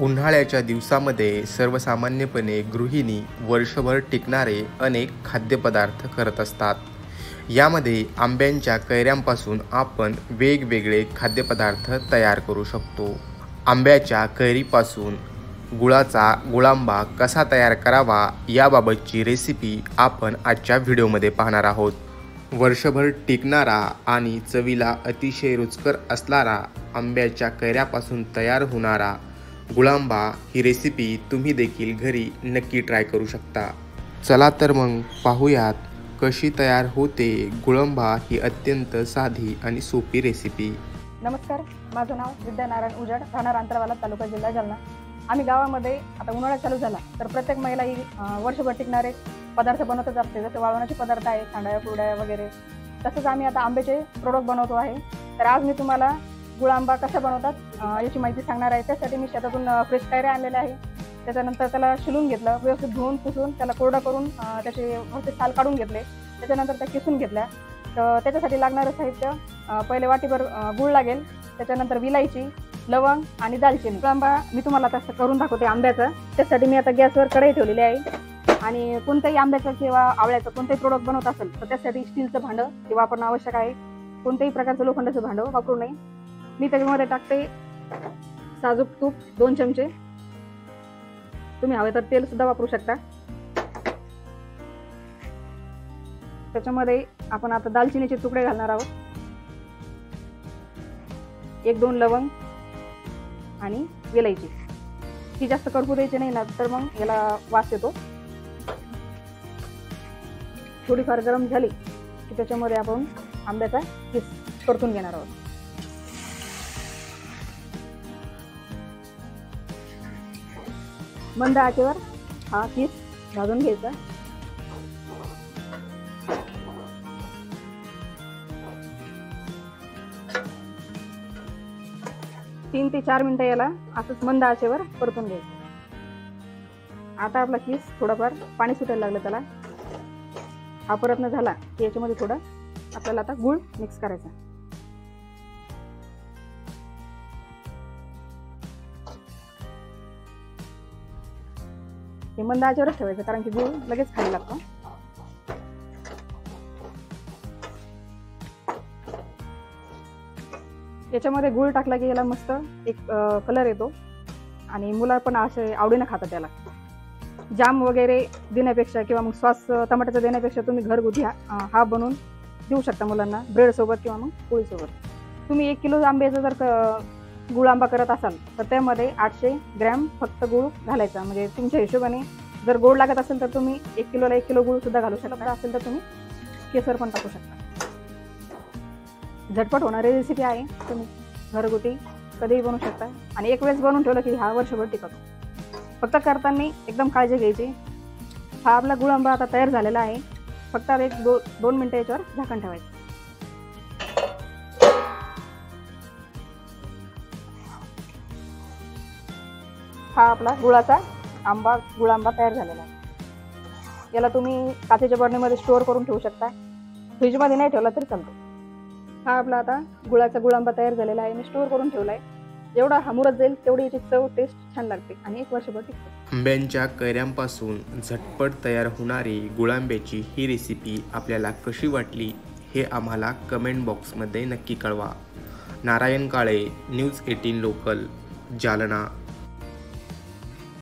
उन्हाळ्याच्या दिवसामध्ये सर्वसामान्यपणे गृहिणी वर्षभर टिकणारे अनेक खाद्यपदार्थ करत असतात. यामध्ये आंब्यांच्या कैऱ्यांपासून आपण वेगवेगळे खाद्यपदार्थ तयार करू शकतो. आंब्याच्या कैरीपासून गुळाचा गुळांबा कसा तयार करावा याबाबतची रेसिपी आपण आजच्या व्हिडिओमध्ये पाहणार आहोत. वर्षभर टिकणारा आणि चवीला अतिशय रुचकर असणारा आंब्याच्या कैऱ्यापासून तयार होणारा गुळांबा ही रेसिपी तुम्ही देखील घरी नक्की ट्राय करू शकता. चला तर मग पाहूयात कशी तयार होते गुळंबा ही अत्यंत साधी आणि सोपी रेसिपी नमस्कार माझं नाव विद्यानारायण उजड राहणार अंतरवाला तालुका जिल्हा जालना. आम्ही गावामध्ये आता उन्हाळा चालू झाला तर प्रत्येक महिला ही वर्षभर टिकणारे पदार्थ बनवतच असते. जसे वाळवण्याचे पदार्थ आहे सांडाया कुरड्या वगैरे तसंच आम्ही आता आंब्याचे प्रोडक्ट बनवतो आहे. तर आज मी तुम्हाला गुळ आंबा कसा बनवतात याची माहिती सांगणार आहे. त्यासाठी मी शेतातून फ्रेश कैऱ्या आणलेल्या आहे त्याच्यानंतर त्याला शिलून घेतलं व्यवस्थित धुवून पुसून त्याला कोरडं करून त्याचे व्यवस्थित साल काढून घेतले. त्याच्यानंतर त्या किसून घेतल्या. तर त्याच्यासाठी लागणारं साहित्य पहिले वाटीभर गूळ लागेल. त्याच्यानंतर विलायची लवंग आणि दालचिनी. आंबा मी तुम्हाला तसं करून दाखवते आंब्याचं. त्यासाठी मी आता गॅसवर कढई ठेवलेली आहे. आणि कोणत्याही आंब्याचं किंवा आवळ्याचं कोणतंही प्रोडक्ट बनवत असेल तर त्यासाठी स्टीलचं भांडं हे वापरणं आवश्यक आहे. कोणत्याही प्रकारचं लोखंडाचं भांडं वापरू नये. मी त्याच्यामध्ये टाकते साजूक तूप दोन चमचे. तुम्ही हवे तर तेल सुद्धा वापरू शकता. त्याच्यामध्ये आपण आता दालचिनीचे तुकडे घालणार आहोत. एक दोन लवंग आणि वेलायची ही जास्त कडकू द्यायची नाही ना तर मग याला वास येतो. थोडीफार गरम झाली की त्याच्यामध्ये आपण आंब्याचा किस परतून घेणार आहोत. मंद आचेवर. हा किस भाजून घ्यायचा तीन ते चार मिनिटं याला असंच मंद आचेवर परतून घ्यायचं आता आपला किस थोडंफार पाणी सुटायला लागलं त्याला. हा परतन झाला की याच्यामध्ये थोडं आपल्याला आता गुळ मिक्स करायचा. हे मंद आचेवरच ठेवायचं कारण की गूळ लगेच खायला लागतो. याच्यामध्ये गुळ टाकला की याला मस्त एक कलर येतो. आणि मुलं पण असे आवडीनं खातात त्याला. जाम वगैरे देण्यापेक्षा किंवा मग सॉस टमाट्याचं देण्यापेक्षा तुम्ही घरगुती हा बनवून देऊ शकता मुलांना ब्रेडसोबत किंवा मग पोळीसोबत. तुम्ही एक किलो आंब्याचं जर गुळ आंबा करत असाल तर त्यामध्ये आठशे ग्रॅम फक्त गुळ घालायचा. म्हणजे तुमच्या हिशोबाने जर गोड लागत असेल तर तुम्ही एक किलोला एक किलो गुळ सुद्धा घालू शकता. असेल तर तुम्ही केसर पण टाकू शकता. झटपट होणारी रेसिपी आहे. तुम्ही घरगुती कधीही बनवू शकता. आणि एक वेळेस बनवून ठेवलं की हा वर्षभर टिकतो. फक्त करताना एकदम काळजी घ्यायची. हा आपला गुळ आंबा आता तयार झालेला आहे. फक्त आता एक दो दोन मिनटं याच्यावर झाकण ठेवायचं. हा आपला गुळाचा आंबा गुळ आंबा तयार झालेला आहे. याला तुम्ही काचेच्या बरणीमध्ये स्टोअर करून ठेवू शकता. फ्रीजमध्ये नाही ठेवला तरी चालतो. हा आपला आता गुळाचा गुळांबा तयार झालेला आहे. मी स्टोअर करून ठेवला आहे. जेवढा हा मुरत जाईल तेवढी याची चव टेस्ट छान लागते आणि एक वर्षभर टिकते. आंब्यांच्या कैऱ्यांपासून झटपट तयार होणारी गुळांब्याची ही रेसिपी आपल्याला कशी वाटली हे आम्हाला कमेंट बॉक्समध्ये नक्की कळवा. Narayan Kale news eighteen local Jalna.